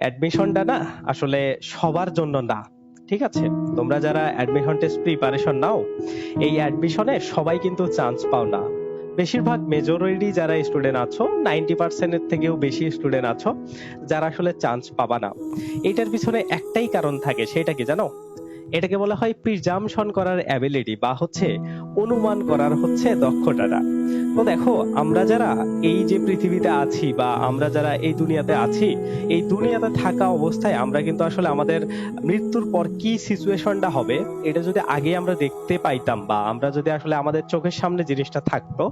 অ্যাডমিশনটা না আসলে সবার জন্য না, ঠিক আছে? তোমরা যারা অ্যাডমিশন টেস্ট প্রিপারেশন নাও, এই অ্যাডমিশনে সবাই কিন্তু চান্স পাও না। বেশিরভাগ মেজরিটি যারা স্টুডেন্ট আছো নাইনটি পার্সেন্টের থেকেও বেশি স্টুডেন্ট আছো, যারা আসলে চান্স পাবা না। এটার পিছনে একটাই কারণ থাকে, সেটা কি জানো? এটাকে বলা হয় প্রিজামশন করার অ্যাবিলিটি বা হচ্ছে অনুমান করার হচ্ছে দক্ষতাটা তো দেখো, আমরা যারা এই যে পৃথিবীতে আছি বা আমরা যারা এই দুনিয়াতে আছি, এই দুনিয়াতে থাকা অবস্থায় আমরা কিন্তু আসলে আমাদের মৃত্যুর পর কি সিচুয়েশনটা হবে, এটা যদি আগে আমরা দেখতে পাইতাম বা আমরা যদি আসলে আমাদের চোখের সামনে জিনিসটা থাকতো,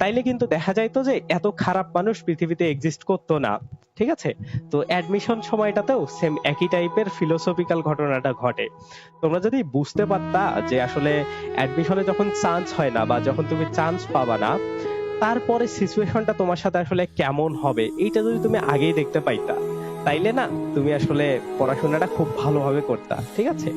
তাইলে কিন্তু দেখা যাইতো যে এত খারাপ মানুষ পৃথিবীতে এক্সিস্ট করতো না। ঠিক আছে? তো অ্যাডমিশন সময়টাতেও সেম একই টাইপের ফিলোসফিক্যাল ঘটনাটা ঘটে। তোমরা যদি বুঝতে পারতা যে আসলে অ্যাডমিশনে যখন চান্স হয় না বা যখন তুমি চান্স পাবা না, তারপরে সিচুয়েশনটা তোমার সাথে আসলে কেমন হবে, এইটা যদি তুমি আগেই দেখতে পাইতা। তাইলে না তুমি আসলে পড়াশোনাটা খুব ভালোভাবে করতা, ঠিক আছে?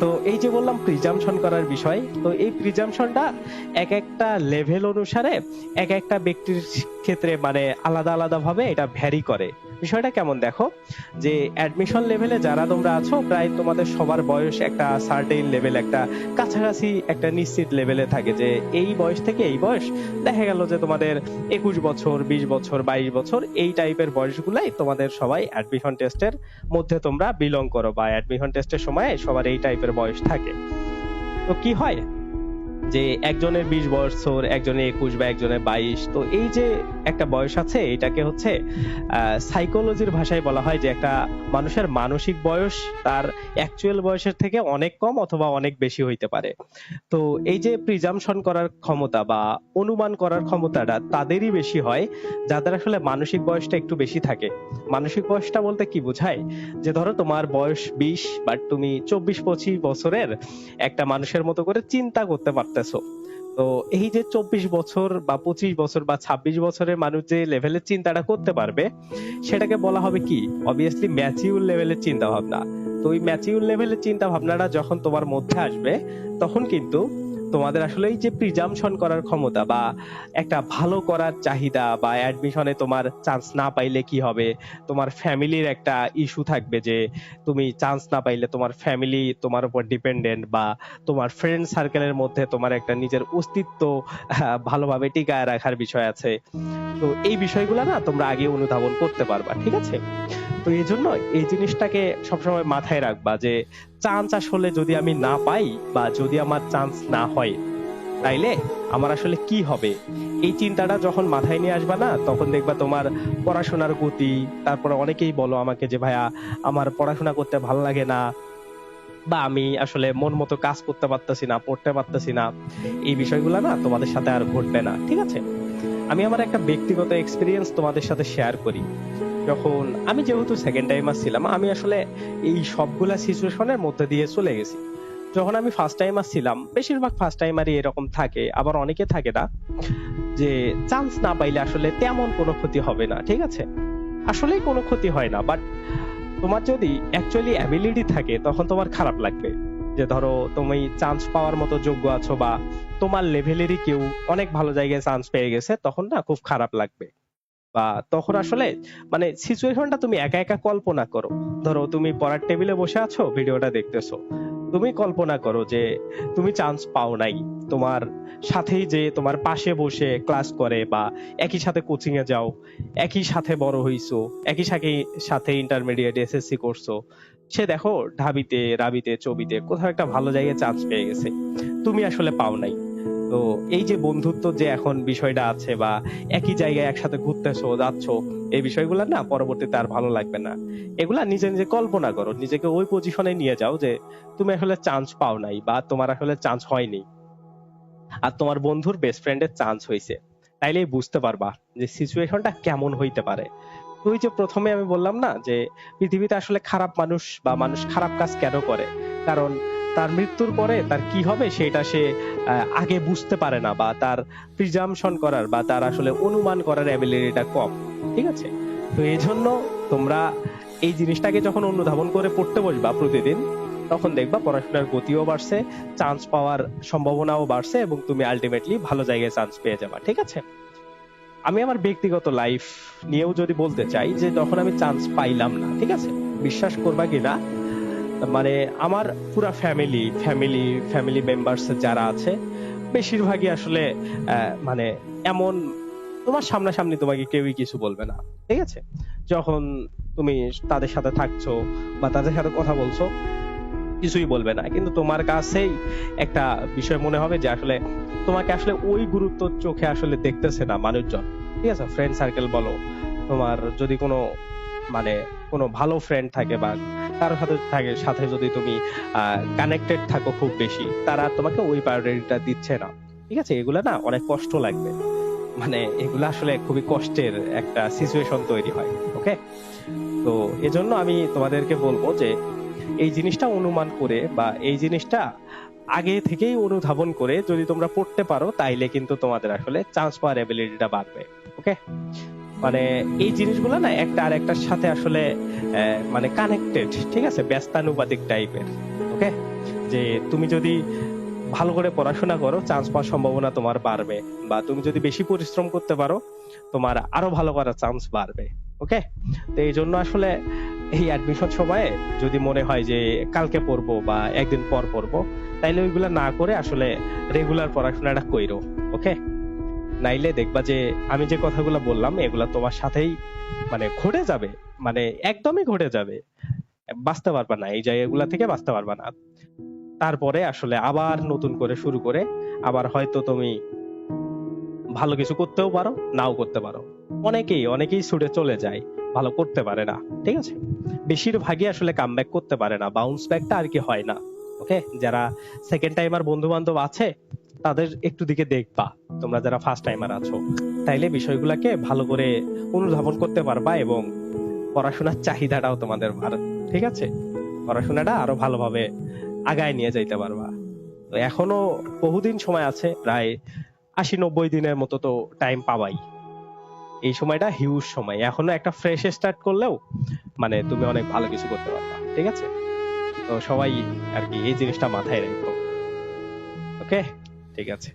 তো এই যে বললাম প্রিজামশন করার বিষয়, তো এই প্রিজামশনটা এক একটা লেভেল অনুসারে এক একটা ব্যক্তির ক্ষেত্রে মানে আলাদা আলাদাভাবে এটা ভ্যারি করে। বিষয়টা কেমন দেখো? যে অ্যাডমিশন লেভেলে যারা তোমরা আছো, প্রায় তোমাদের সবার বয়স একটা সার্টেন লেভেল একটা কাছাকাছি একটা নিশ্চিত লেভেলে থাকে যে এই বয়স থেকে এই বয়স, দেখা গেল যে তোমাদের একুশ বছর, বিশ বছর, বাইশ বছর, এই টাইপের বয়সগুলাই তোমাদের সবাই অ্যাডমিশন টেস্টের মধ্যে তোমরা বিলং করো বা অ্যাডমিশন টেস্টের সময় সবার এই টাইপের বয়স থাকে। তো কি হয়? যে একজনের বিশ বছর, একজনের একুশ বা একজনের বাইশ, তো এই যে একটা বয়স আছে, এটাকে হচ্ছে সাইকোলজির ভাষায় বলা হয় যে একটা মানুষের মানসিক বয়স তার অ্যাকচুয়াল বয়সের থেকে অনেক কম অথবা অনেক বেশি হইতে পারে। তো এই যে প্রিজামশন করার ক্ষমতা বা অনুমান করার ক্ষমতাটা তাদেরই বেশি হয়, যাদের আসলে মানসিক বয়সটা একটু বেশি থাকে। মানসিক বয়সটা বলতে কি বোঝায়? যে ধরো তোমার বয়স বিশ বাট তুমি চব্বিশ পঁচিশ বছরের একটা মানুষের মতো করে চিন্তা করতে পারতেছো তো এই যে চব্বিশ বছর বা পঁচিশ বছর বা ছাব্বিশ বছরের মানুষ যে লেভেলের চিন্তাটা করতে পারবে, সেটাকে বলা হবে কি? অবভিয়াসলি ম্যাচিউর লেভেলের চিন্তা ভাবনা তো ওই ম্যাচিউর লেভেলের চিন্তা ভাবনাটা যখন তোমার মধ্যে আসবে, তখন কিন্তু তোমাদের আসলে এই যে প্রিজামশন করার ক্ষমতা বা একটা ভালো করার চাহিদা বা অ্যাডমিশনে তোমার চান্স না পাইলে কি হবে? তোমার ফ্যামিলির একটা ইস্যু থাকবে যে তুমি চান্স না পাইলে তোমার ফ্যামিলি তোমার উপর ডিপেন্ডেন্ট বা তোমার ফ্রেন্ড সার্কেলের মধ্যে তোমার একটা নিজের অস্তিত্ব ভালোভাবে টিকায় রাখার বিষয় আছে। তো এই বিষয়গুলো না তোমরা আগে অনুধাবন করতে পারবা, ঠিক আছে? তো এই জন্য এই জিনিসটাকে সবসময় মাথায় রাখবা যে চান্স আসলে যদি আমি না পাই বা যদি আমার চান্স না হয়, তাইলে আমার আসলে কি হবে? এই চিন্তাটা যখন মাথায় নিয়ে আসবা না, তখন দেখবা তোমার পড়াশোনার গতি, তারপরে অনেকেই বলো আমাকে যে, ভাইয়া, আমার পড়াশোনা করতে ভালো লাগে না বা আমি আসলে মন মতো কাজ করতে পারতেছি না, পড়তে পারতেছি না। এই বিষয়গুলো না তোমাদের সাথে আর ঘটবে না, ঠিক আছে? আমি আমার একটা ব্যক্তিগত এক্সপিরিয়েন্স তোমাদের সাথে শেয়ার করি। যখন আমি যেহেতু সেকেন্ড টাইমার ছিলাম, আমি আসলে এই সবগুলা সিচুয়েশনের মধ্যে দিয়ে চলে গেছি। যখন আমি ফার্স্ট টাইমার ছিলাম, বেশিরভাগ ফার্স্ট টাইমারই এরকম থাকে, আবার অনেকে থাকে না, যে চান্স না পাইলে আসলে তেমন কোনো ক্ষতি হবে না, ঠিক আছে? আসলেই কোনো ক্ষতি হয় না বাট তোমার যদি অ্যাকচুয়ালি অ্যাবিলিটি থাকে, তখন তোমার খারাপ লাগবে। যে ধরো তুমি চান্স পাওয়ার মতো যোগ্য আছো বা তোমার লেভেলেরই কেউ অনেক ভালো জায়গায় চান্স পেয়ে গেছে তখন না খুব খারাপ লাগবে। বা তখন আসলে মানে সিচুয়েশনটা তুমি একা একা কল্পনা করো। ধরো তুমি পড়ার টেবিলে বসে আছো ভিডিওটা দেখতেছো। তুমি কল্পনা করো যে তুমি চান্স পাও নাই। তোমার সাথেই যে তোমার পাশে বসে ক্লাস করে বা একই সাথে কোচিং এ যাও, একই সাথে বড় হইছো, একই সাথে সাথে ইন্টারমিডিয়েট এসএসসি করছ, সে দেখো ঢাবিতে, রাবিতে, চবিতে কোথাও একটা ভালো জায়গায় চান্স পেয়ে গেছে। তুমি আসলে পাও নাই। তো এই যে বন্ধুত্ব যে এখন বিষয়টা আছে বা একই জায়গায় একসাথে ঘুরতেছো, যাচ্ছ এই বিষয়গুলো না পরবর্তীতে আর ভালো লাগবে না। এগুলা নিজে নিজে কল্পনা করো, নিজেকে ওই পজিশনে নিয়ে যাও যে তুমি আসলে চান্স পাও নাই বা তোমার আসলে চান্স হয়নি। আর তোমার বন্ধুর বেস্ট ফ্রেন্ডের চান্স হয়েছে। তাইলে বুঝতে পারবা যে সিচুয়েশনটা কেমন হইতে পারে। ওই যে প্রথমে আমি বললাম না যে পৃথিবীতে আসলে খারাপ মানুষ বা মানুষ খারাপ কাজ কেন করে? কারণ তার মৃত্যুর পরে তার কি হবে সেটা সে আগে বুঝতে পারে না বা তার প্রিজামশন করার বা তার আসলে অনুমান করার অ্যাবিলিটিটা কম, ঠিক আছে? তো এই জন্য তোমরা এই জিনিসটাকে যখন অনুধাবন করে পড়তে বসবা প্রতিদিন, তখন দেখবা পড়াশোনার গতিও বাড়ছে চান্স পাওয়ার সম্ভাবনাও বাড়ছে এবং তুমি আলটিমেটলি ভালো জায়গায় চান্স পেয়ে যাবা, ঠিক আছে? আমি আমার ব্যক্তিগত লাইফ নিয়েও যদি বলতে চাই যে, তখন আমি চান্স পাইলাম না, ঠিক আছে? বিশ্বাস করবা কিনা মানে আমার পুরা ফ্যামিলি ফ্যামিলি ফ্যামিলি মেম্বার্স যারা আছে, বেশিরভাগই আসলে মানে এমন তোমার সামনাসামনি তোমাকে কেউই কিছু বলবে না, ঠিক আছে? যখন তুমি তাদের সাথে থাকছো বা তাদের সাথে কথা বলছো, কিছুই বলবে না। কিন্তু তোমার কাছেই একটা বিষয় মনে হবে যে আসলে তোমাকে আসলে ওই গুরুত্ব চোখে আসলে দেখতেছে না মানুষজন, ঠিক আছে? ফ্রেন্ড সার্কেল বলো, তোমার যদি কোনো মানে কোনো ভালো ফ্রেন্ড থাকে বা কারোর সাথে থাকে, সাথে যদি তুমি কানেক্টেড থাকো খুব বেশি, তারা তোমাকে ওই প্রায়োরিটিটা দিচ্ছে না। ঠিক আছে? এগুলা না অনেক কষ্ট লাগবে। মানে এগুলো আসলে খুবই কষ্টের একটা সিচুয়েশন তৈরি হয় ওকে তো এজন্য আমি তোমাদেরকে বলব যে, এই জিনিসটা অনুমান করে বা এই জিনিসটা আগে থেকেই অনুধাবন করে যদি তোমরা পড়তে পারো, তাইলে কিন্তু তোমাদের আসলে চান্স পাওয়ার এবিলিটিটা বাড়বে ওকে মানে এই জিনিসগুলো না একটা আর একটার সাথে আসলে মানে কানেক্টেড ঠিক আছে? ব্যস্তানুপাতিক টাইপের ওকে যে তুমি যদি ভালো করে পড়াশোনা করো চান্স পাওয়ার সম্ভাবনা তোমার বাড়বে। বা তুমি যদি বেশি পরিশ্রম করতে পারো, তোমার আরও ভালো করার চান্স বাড়বে ওকে তো এই জন্য আসলে এই অ্যাডমিশন সময়ে যদি মনে হয় যে কালকে পড়ব বা একদিন পর পড়ব, তাইলে ওইগুলা না করে আসলে রেগুলার পড়াশোনাটা কইরো ওকে নাইলে দেখবা যে আমি যে কথাগুলো বললাম, এগুলা তোমার সাথেই মানে ঘটে যাবে। মানে একদমই ঘটে যাবে। বাঁচতে পারবা না, এই জায়গাগুলা থেকে বাঁচতে পারবা না। তারপরে আসলে আবার নতুন করে শুরু করে, আবার হয়তো তুমি ভালো কিছু করতেও পারো, নাও করতে পারো। অনেকেই অনেকেই ছুটে চলে যায়, ভালো করতে পারে না, ঠিক আছে? বেশিরভাগই আসলে কামব্যাক করতে পারে না বাউন্স ব্যাকটা আর কি হয় না ওকে যারা সেকেন্ড টাইমার বন্ধু বান্ধব আছে, তাদের একটু দিকে দেখবা। তোমরা যারা ফার্স্ট টাইমার আছো, তাইলে বিষয়গুলোকে ভালো করে অনুধাবন করতে পারবা এবং পড়াশোনার চাহিদাটাও তোমাদের বাড়বে ঠিক আছে? পড়াশোনাটা আরও ভালোভাবে আগায় নিয়ে যাইতে পারবা। তো এখনও বহুদিন সময় আছে, প্রায় আশি নব্বই দিনের মতো তো টাইম পাবাই। এই সময়টা হিউজ সময়। এখনও একটা ফ্রেশ স্টার্ট করলেও মানে তুমি অনেক ভালো কিছু করতে পারবা, ঠিক আছে? তো সবাই আর কি এই জিনিসটা মাথায় রেখো। ওকে ঠিক আছে।